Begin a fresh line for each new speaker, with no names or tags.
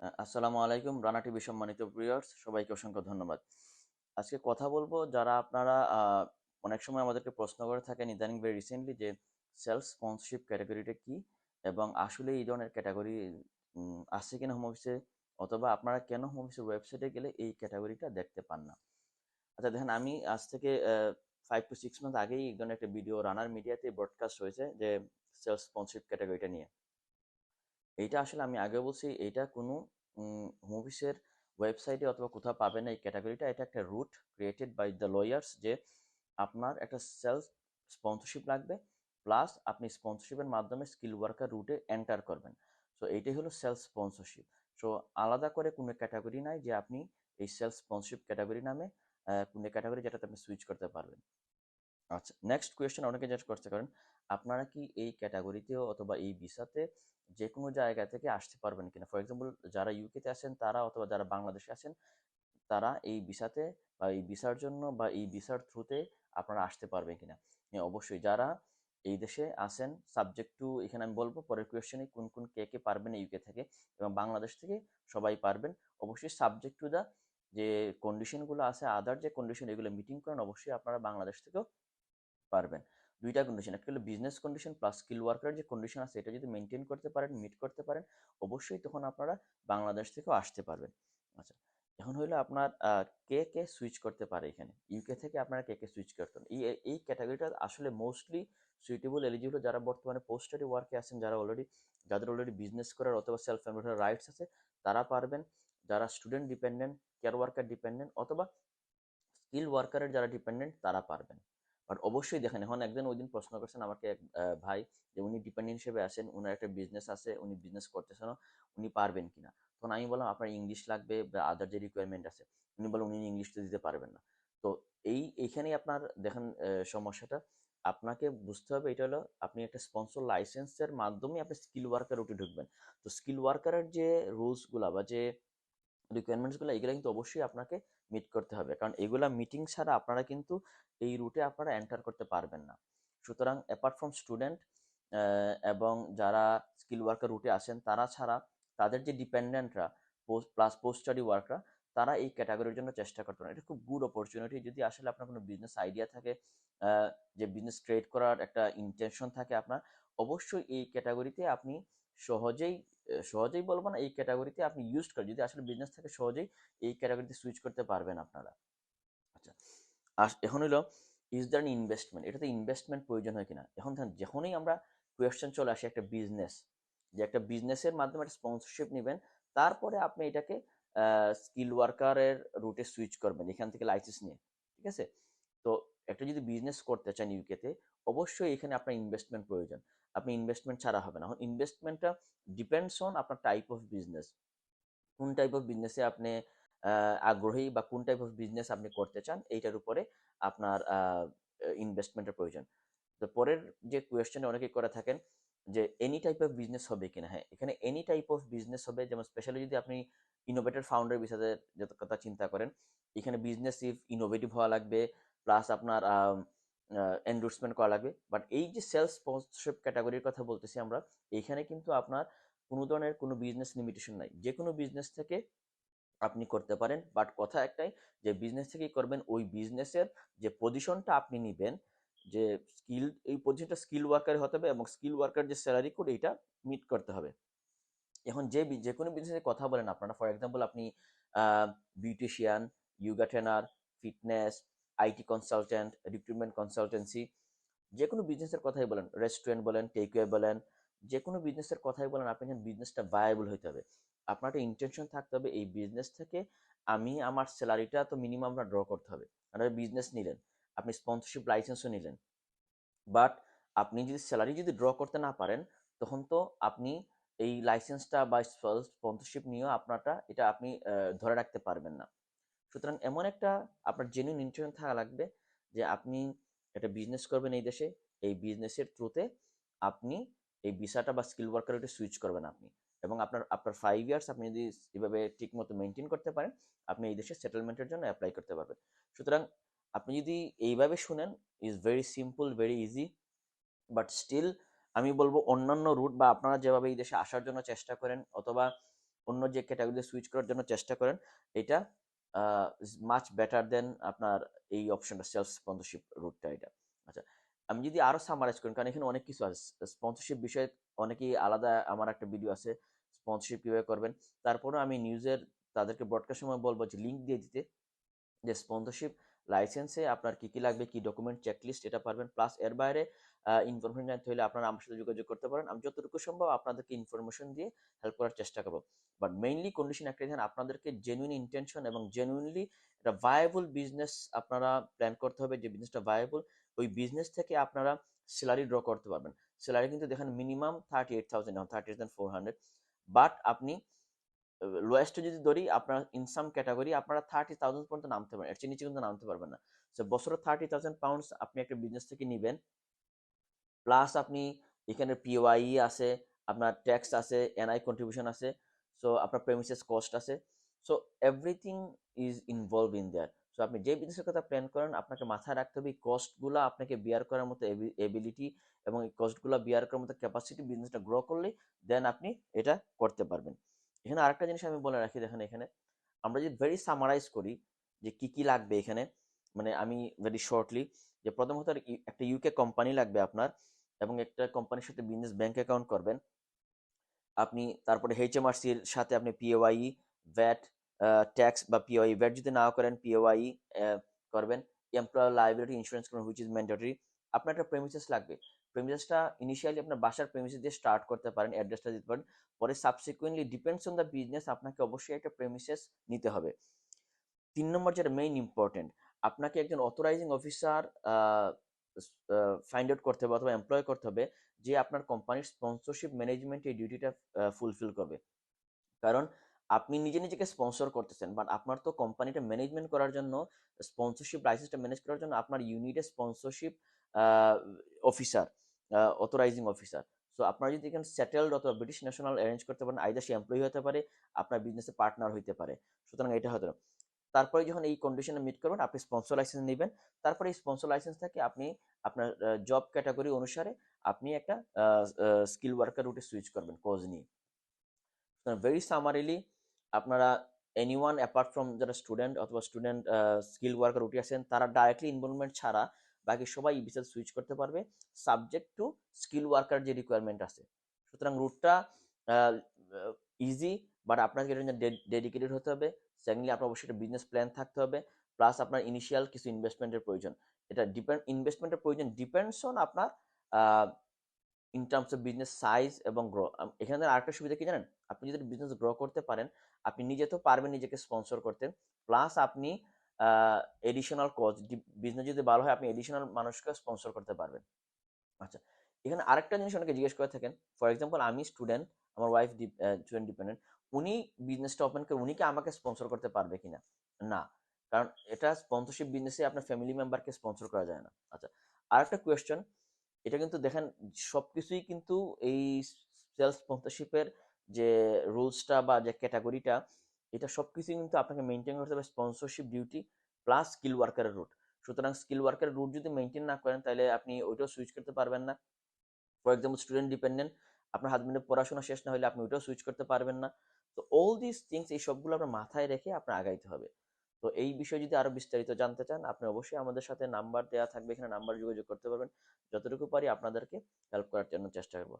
আসসালামু আলাইকুম, রানা টিভি সম্মানিত ভিউয়ার্স সবাইকে অসংখ্য ধন্যবাদ। আজকে কথা বলব যারা আপনারা অনেক সময় আমাদেরকে প্রশ্ন করে থাকেন ইদানিং ভেরি রিসেন্টলি যে সেলফ স্পন্সরশিপ ক্যাটাগরিটা কি এবং আসলে এই ধরনের ক্যাটাগরি আছে কিনা হোম অফিসে অথবা আপনারা কেন হোম অফিসের ওয়েবসাইটে গেলে এই ক্যাটাগরিটা দেখতে পান না? আচ্ছা দেখেন আমি আজ থেকে ফাইভ টু সিক্স মান্থ আগেই এই ধরনের একটা ভিডিও রানার মিডিয়াতে ব্রডকাস্ট হয়েছে যে সেলফ স্পন্সরশিপ ক্যাটাগরিটা নিয়ে। এইটা আসলে আমি আগে বলছি, এইটা কোনো মুভিসের ওয়েবসাইটে অথবা কোথাও পাবেন এই ক্যাটাগরিটা এটা একটা route created by the lawyers যে আপনার একটা সেলফ স্পন্সরশিপ লাগবে প্লাস আপনি স্পন্সরশিপের মাধ্যমে স্কিল ওয়ার্কার রুটে এন্টার করবেন। সো এইটাই হলো সেলফ স্পন্সরশিপ সো আলাদা করে কোনো ক্যাটাগরি নাই যে আপনি এই সেলফ স্পন্সরশিপ ক্যাটাগরি নামে কোনো ক্যাটাগরি যেটাতে আপনি সুইচ করতে পারবেন। আচ্ছা নেক্সট কোয়েশ্চেন অনেকে জিজ্ঞেস করতে পারেন আপনারা কি এই ক্যাটাগরিতেও অথবা এই ভিসাতে যে কোনো জায়গা থেকে আসতে পারবেন কিনা? ফর এক্সাম্পল যারা ইউকেতে আছেন, তারা অথবা যারা বাংলাদেশে আছেন, তারা এই ভিসাতে বা এই ভিসার জন্য বা এই ভিসার থ্রুতে আপনারা আসতে পারবেন কিনা? হ্যাঁ অবশ্যই। যারা এই দেশে আসেন সাবজেক্ট টু এখানে আমি বলব, পরের কোয়েশ্চেনে কোন কোন কে কে পারবেন ইউকে থেকে এবং বাংলাদেশ থেকে সবাই পারবেন। অবশ্যই সাবজেক্ট টু দা যে কন্ডিশনগুলো আছে আদার যে কন্ডিশন এগুলো মিটিং করেন, অবশ্যই আপনারা বাংলাদেশ থেকেও পারবেন। দুইটা কন্ডিশন একটা হলো business condition plus skill worker যে কন্ডিশন আছে, এটা যদি মেনটেন করতে পারেন মিট করতে পারেন, অবশ্যই তখন আপনারা বাংলাদেশ থেকেও আসতে পারবেন। আচ্ছা এখন হইল আপনার কে কে সুইচ করতে পারে এখানে? ইউকে থেকে আপনারা কে কে সুইচ করতেন? এই এই ক্যাটাগরিটা আসলে মোস্টলি সুইটেবল এলিজিবল যারা বর্তমানে পোস্টারি ওয়ার্কে আছেন, যারা অলরেডি যাদের অলরেডি বিজনেস করার অথবা সেলফ এমপ্লয়েড রাইটস আছে, তারা পারবেন। যারা student dependent care worker dependent অথবা স্কিল ওয়ার্কারের যারা ডিপেন্ডেন্ট তারা পারবেন। বাট অবশ্যই দেখেন, এখন একজন ওই দিন প্রশ্ন করছেন আমাকে এক ভাই যে উনি ডিপেন্ডেন্ট হিসেবে আছেন, উনার একটা বিজনেস আছে, উনি বিজনেস করতেছেন উনি পারবেন কিনা? তখন আমি বললাম, আপনার ইংলিশ লাগবে বা আদার যে রিকোয়ারমেন্ট আছে। উনি বলেন উনি ইংলিশ তো দিতে পারবেন না। তো এই, এইখানেই আপনার দেখেন সমস্যাটা। আপনাকে বুঝতে হবে, এটা হলো আপনি একটা স্পন্সর লাইসেন্সের মাধ্যমে আপনি স্কিল ওয়ার্কার উঠে ঢুকবেন। তো স্কিল ওয়ার্কারের যে রুলসগুলা বা যে রিকোয়ারমেন্টসগুলো এগুলো কিন্তু অবশ্যই আপনাকে মিট করতে হবে। কারণ এগুলা মিটিং ছাড়া আপনারা কিন্তু এই রুটে আপনারা এন্টার করতে পারবেন না। সুতরাং অ্যাপার্ট ফ্রম স্টুডেন্ট এবং যারা স্কিল ওয়ার্কার রুটে আসেন, তারা ছাড়া তাদের যে ডিপেন্ডেন্টরা পোস্ট প্লাস পোস্ট স্টাডি ওয়ার্করা তারা এই ক্যাটাগরির জন্য চেষ্টা করতে পারেন এটা খুব গুড অপরচুনিটি যদি আসলে আপনার কোনো বিজনেস আইডিয়া থাকে যে বিজনেস ট্রেড করার একটা ইন্টেনশন থাকে আপনার, অবশ্যই এই ক্যাটাগরিতে আপনি সহজেই সহজেই বলব না, এই ক্যাটাগরিতে আপনি ইউজ করেন যদি আসলে বিজনেস থাকে সহজেই এই ক্যাটাগরিতে সুইচ করতে পারবেন আপনারা। আচ্ছা আর এখন হলো ইজ দ্যার ইনভেস্টমেন্ট এটাতে ইনভেস্টমেন্ট প্রয়োজন হয় কিনা? এখন যখনই আমরা কোয়েশ্চেন চলে আসে একটা বিজনেস যে একটা বিজনেসের মাধ্যমে একটা স্পন্সরশিপ নেবেন, তারপরে আপনি এটাকে স্কিল ওয়ার্কারের রুটে সুইচ করবেন, এখান থেকে লাইসেন্স নিয়ে, ঠিক আছে? তো একটা যদি বিজনেস করতে চান ইউকেতে অবশ্যই এখানে আপনার ইনভেস্টমেন্ট প্রয়োজন। আপনি ইনভেস্টমেন্ট ছাড়া হবে না। ইনভেস্টমেন্টটা ডিপেন্ডস অন আপনার টাইপ অফ বিজনেস কোন টাইপ অফ বিজনেসে আপনি আগ্রহী বা কোন টাইপ অফ বিজনেস আপনি করতে চান, এইটার উপরে আপনার ইনভেস্টমেন্টের প্রয়োজন। তো পরের যে কোয়েশ্চেন অনেকে করে থাকেন যে এনি টাইপ অফ বিজনেস হবে কিনা? হ্যাঁ এখানে এনি টাইপ অফ বিজনেস হবে, যেমন স্পেশালি যদি আপনি ইনোভেটর ফাউন্ডার বিষয়ে যত কথা চিন্তা করেন, এখানে বিজনেস ইফ ইনোভেটিভ হওয়া লাগবে প্লাস আপনার এন্ডোর্সমেন্ট করা লাগবে। বাট এই যে সেলস স্পন্সরশিপ ক্যাটাগরির কথা বলতেছি আমরা এইখানে কিন্তু আপনার কোনো ধরনের কোনো বিজনেস লিমিটেশন নাই। যে কোনো বিজনেস থেকে আপনি করতে পারেন। বাট কথা একটাই, যে বিজনেস থেকেই করবেন, ওই বিজনেসের যে পজিশনটা আপনি নেবেন, যে স্কিল এই পজিশনটা স্কিল ওয়ার্কার হতে হবে এবং স্কিল ওয়ার্কার যে স্যালারি কোড এইটা মিট করতে হবে। এখন যে যে কোনো বিজনেসের কথা বলেন আপনারা। ফর এক্সাম্পল আপনি beautician yoga trainer fitness IT consultant recruitment consultancy যে কোনো বিজনেসের কথাই বলেন রেস্টুরেন্ট বলেন টেকওয়ে বলেন যে কোনো বিজনেসের কথাই বলেন আপনি বিজনেসটা ভায়াবল হইতে হবে। আপনার একটা ইন্টেনশন থাকতে হবে, এই বিজনেস থেকে আমি আমার স্যালারিটা তো মিনিমাম আপনার ড্র করতে হবে। আপনার বিজনেস নিলেন, আপনি স্পন্সরশিপ লাইসেন্সও নিলেন। বাট আপনি যদি স্যালারি যদি ড্র করতে না পারেন, তখন তো আপনি এই লাইসেন্সটা বা স্পন্সরশিপ নিয়েও আপনারটা, এটা আপনি ধরে রাখতে পারবেন না। সুতরাং এমন একটা আপনার জেনুইন ইন্টেনশন থাকা লাগবে যে আপনি একটা বিজনেস করবেন এই দেশে, এই বিজনেসের থ্রুতে আপনি এই ভিসাটা বা স্কিল ওয়ার্কার সুইচ করবেন আপনি। এবং আপনার আপনার ফাইভ ইয়ার্স আপনি যদি এভাবে ঠিক মতো মেনটেন করতে পারেন, আপনি এই দেশে সেটেলমেন্টের জন্য অ্যাপ্লাই করতে পারবেন। সুতরাং আপনি যদি এইভাবে শুনেন is very simple very easy but still আমি বলব অন্যান্য রুট বা আপনারা যেভাবে এই দেশে আসার জন্য চেষ্টা করেন, অথবা অন্য যে ক্যাটাগরিতে সুইচ করার জন্য চেষ্টা করেন, এটা মাচ বেটার দেন আপনার এই অপশনটা সেলফ স্পন্সরশিপ রুটটা এটা। আচ্ছা আমি যদি আরও সামারাইজ করি, কারণ এখানে অনেক কিছু আছে। স্পন্সরশিপ বিষয়ে অনেকেই আলাদা আমার একটা ভিডিও আছে স্পন্সরশিপ কীভাবে করবেন? তারপরে আমি নিউজের তাদেরকে ব্রডকাস্ট সময় বলব যে লিঙ্ক দিয়ে দিতে। যে স্পন্সরশিপ লাইসেন্সে আপনার কি কি লাগবে, কি ডকুমেন্ট চেকলিস্ট এটা পারবেন প্লাস এর বাইরে ইনফরমেশন জানতে হলে আপনারা আমার সাথে যোগাযোগ করতে পারেন। আমি যতটুকু সম্ভব আপনাদেরকে ইনফরমেশন দিয়ে হেল্প করার চেষ্টা করব। বাট মেইনলি কন্ডিশন একটা ধ্যান আপনাদেরকে জেনুইন ইন্টেনশন এবং জেনুইনলি একটা ভায়াবল বিজনেস আপনারা প্ল্যান করতে হবে, যে বিজনেসটা ভায়াবল ওই বিজনেস থেকে আপনারা স্যালারি ড্র করতে পারবেন। স্যালারি কিন্তু দেখেন minimum thirty eight thousand thirty eight thousand four hundred but আপনি লোয়েস্ট যদি ধরি, আপনার ইনসাম ক্যাটাগরি আপনারা থার্টি থাউজেন্ড পর্যন্ত নামতে পারেন। এর নিচে কিন্তু নামতে পারবেন না। সো বছরে থার্টি থাউজেন্ড পাউন্ডস আপনি একটা বিজনেস থেকে নেবেন। প্লাস আপনি এখানে পিওয়াই আছে, আপনার ট্যাক্স আছে এনআই কন্ট্রিবিউশন আছে সো আপনার প্রেমিসেস কস্ট আছে। So everything is involve in there so আপনি যে বিজনেসের কথা প্ল্যান করেন, আপনাকে মাথায় রাখতে হবে, এই কস্টগুলো আপনাকে বিয়ার করার মতো এবিলিটি এবং এই কস্টগুলো বিয়ার করার মতো ক্যাপাসিটি বিজনেসটা গ্রো করলে দেন আপনি এটা করতে পারবেন। এখানে আরেকটা জিনিস আমি বলে রাখি, দেখেন এখানে আমরা যদি ভেরি সামারাইজ করি যে কি কি লাগবে এখানে মানে আমি ভেরি শর্টলি যে প্রথমত একটা ইউকে কোম্পানি লাগবে আপনার এবং একটা কোম্পানির সাথে বিজনেস ব্যাংক অ্যাকাউন্ট করবেন। আপনি তারপরে এইচএমআরসির সাথে আপনি পিওআই ভ্যাট ট্যাক্স বা পিওআই ভ্যাট যদি না করেন পিওআই করবেন। এমপ্লয়ার লাইবিলিটি ইন্স্যুরেন্স করবেন হুইচ ইজ ম্যান্ডেটরি আপনার একটা প্রেমিসেস লাগবে। প্রেমিসেসটা ইনিশিয়ালি আপনার বাসার প্রেমিসেস দিয়ে স্টার্ট করতে পারেন অ্যাড্রেসটা দিতে পারেন, পরে subsequently depends on the business আপনাকে অবশ্যই একটা প্রেমিসেস নিতে হবে। তিন নম্বর যেটা মেইন ইম্পর্টেন্ট আপনাকে একজন অথরাইজিং অফিসার ফাইন্ড আউট করতে হবে অথবা এমপ্লয় করতে হবে, যে আপনার কোম্পানির স্পন্সরশিপ ম্যানেজমেন্ট এই ডিউটিটা ফুলফিল করবে। কারণ আপনি নিজে নিজেকে স্পন্সর করতেছেন বাট আপনার তো কোম্পানিটা ম্যানেজমেন্ট করার জন্য স্পন্সরশিপ লাইসেন্সটা ম্যানেজ করার জন্য আপনার ইউনিটে sponsorship officer authorising officer so আপনারা যদি এখানে সেটেলড অথবা ব্রিটিশ ন্যাশনাল অ্যারেঞ্জ করতে পারেন আইদার সে এমপ্লয়ি হতে পারে, আপনার বিজনেসে পার্টনার হইতে পারে। সুতরাং এটা হতে তারপরে যখন এই কন্ডিশনে মিট করবেন, আপনি স্পন্সর লাইসেন্স নেবেন। তারপরে এই স্পন্সর লাইসেন্স থেকে আপনি আপনার জব ক্যাটাগরি অনুসারে আপনি একটা স্কিল ওয়ার্কার রুটে সুইচ করবেন কোজ নিয়ে। ভেরি সামারিলি আপনারা এনি ওয়ান অ্যাপার্ট ফ্রম যারা স্টুডেন্ট অথবা স্টুডেন্ট স্কিল ওয়ার্কার রুটে আছেন, তারা ডাইরেক্টলি ইনভলভমেন্ট ছাড়া বাকি সবাই ই ভিসা সুইচ করতে পারবে সাবজেক্ট টু স্কিল ওয়ার্কার যে রিকোয়ারমেন্ট আছে। সুতরাং রুটটা ইজি বাট আপনাকে এটা ডেডিকেটেড হতে হবে। সেকেন্ডলি আপনার অবশ্যই একটা বিজনেস প্ল্যান থাকতে হবে প্লাস আপনার ইনিশিয়াল কিছু ইনভেস্টমেন্টের প্রয়োজন। এটা ডিপেন্ড ইনভেস্টমেন্টের প্রয়োজন ডিপেন্ডস অন আপনার in terms of business size এবং গ্রো এখানে আরেকটা সুবিধা কি জানেন? আপনি যদি বিজনেস গ্রো করতে পারেন, আপনি নিজে তো পারবেন নিজেকে স্পন্সর করতে। প্লাস আপনি এডিশনাল কজ বিজনেস যদি ভালো হয়, আপনি এডিশনাল মানুষকে স্পন্সর করতে পারবেন। আচ্ছা এখানে আরেকটা জিনিস অনেকে জিজ্ঞেস করে থাকেন। ফর এক্সাম্পল আমি স্টুডেন্ট আমার ওয়াইফ স্টুডেন্ট ডিপেন্ডেন্ট উনি বিজনেসটা ওপেন করে, উনি কি আমাকে স্পন্সর করতে পারবে কিনা? না, কারণ এটা স্পন্সরশিপ বিজনেসে আপনার ফ্যামিলি মেম্বারকে স্পন্সর করা যায় না। আচ্ছা আর একটা কোয়েশ্চেন এটা কিন্তু দেখেন, সবকিছুই কিন্তু এই সেলফ স্পন্সরশিপের যে রুলসটা বা যে ক্যাটাগরিটা এটা সবকিছুই কিন্তু আপনাকে মেনটেন করতে হবে। স্পন্সরশিপ ডিউটি প্লাস স্কিল ওয়ার্কারের রুট সুতরাং স্কিল ওয়ার্কারের রুট যদি মেনটেন না করেন, তাহলে আপনি ওইটাও সুইচ করতে পারবেন না। ফর এক্সাম্পল স্টুডেন্ট ডিপেন্ডেন্ট আপনার হাজবেন্ডের পড়াশোনা শেষ না হলে আপনি ওইটাও সুইচ করতে পারবেন না। তো অল দিস থিংস এই সবগুলো আপনার মাথায় রেখে আপনার আগাইতে হবে। তো এই বিষয়ে যদি আরও বিস্তারিত জানতে চান, আপনি অবশ্যই আমাদের সাথে নাম্বার দেওয়া থাকবে, এখানে নাম্বার যোগাযোগ করতে পারবেন। যতটুকু পারি আপনাদেরকে হেল্প করার জন্য চেষ্টা করব।